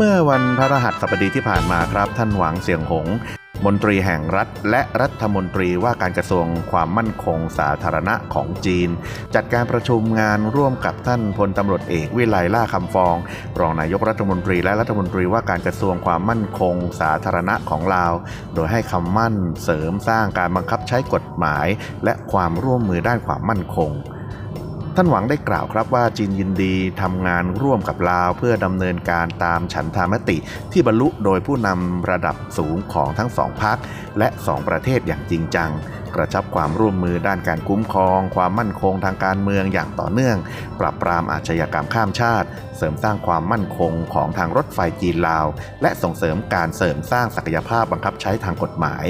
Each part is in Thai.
เมื่อวันพระรหัสบดีที่ผ่านมาครับท่านหวังเสียงหง มนตรีแห่งรัฐ และรัฐมนตรีว่าการกระทรวงความมั่นคงสาธารณะของจีน จัดการประชุมงานร่วมกับท่านพลตำรวจเอกวิไลล่าคำฟอง รองนายกรัฐมนตรีและรัฐมนตรีว่าการกระทรวงความมั่นคงสาธารณะของลาว โดยให้คำมั่นเสริมสร้างการบังคับใช้กฎหมาย และความร่วมมือด้านความมั่นคง ท่านหวังได้กล่าวครับว่าจีนยินดีทำงานร่วมกับลาว เพื่อดำเนินการตามฉันทามติ ที่บรรลุโดยผู้นำระดับสูงของทั้งสองพักและสองประเทศอย่างจริงจัง กระชับความร่วมมือด้านการคุ้มครอง ความมั่นคงทางการเมืองอย่างต่อเนื่อง ปราบปรามอาชญากรรมข้ามชาติ เสริมสร้างความมั่นคงของทางรถไฟจีนลาว และส่งเสริมการเสริมสร้างศักยภาพบังคับใช้ทางกฎหมาย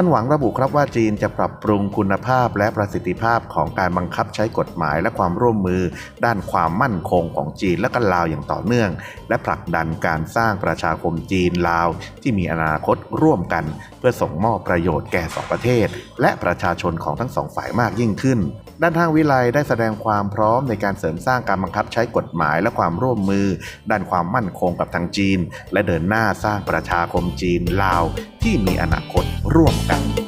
ท่านหวังระบุครับว่าจีนจะปรับปรุงคุณภาพและประสิทธิภาพของการบังคับใช้กฎหมายและความร่วมมือ ด้านความมั่นคงของจีนและกันลาวอย่างต่อเนื่อง และผลักดันการสร้างประชาคมจีนลาว ที่มีอนาคตร่วมกัน เพื่อส่งมอบประโยชน์แก่สองประเทศ และประชาชนของทั้งสองฝ่ายมากยิ่งขึ้น ด้านทางวิไลได้แสดงความพร้อมในการเสริมสร้างการบังคับใช้กฎหมายและความร่วมมือ ด้านความมั่นคงกับทางจีน และเดินหน้าสร้างประชาคมจีนลาว ที่มีอนาคตร่วมกัน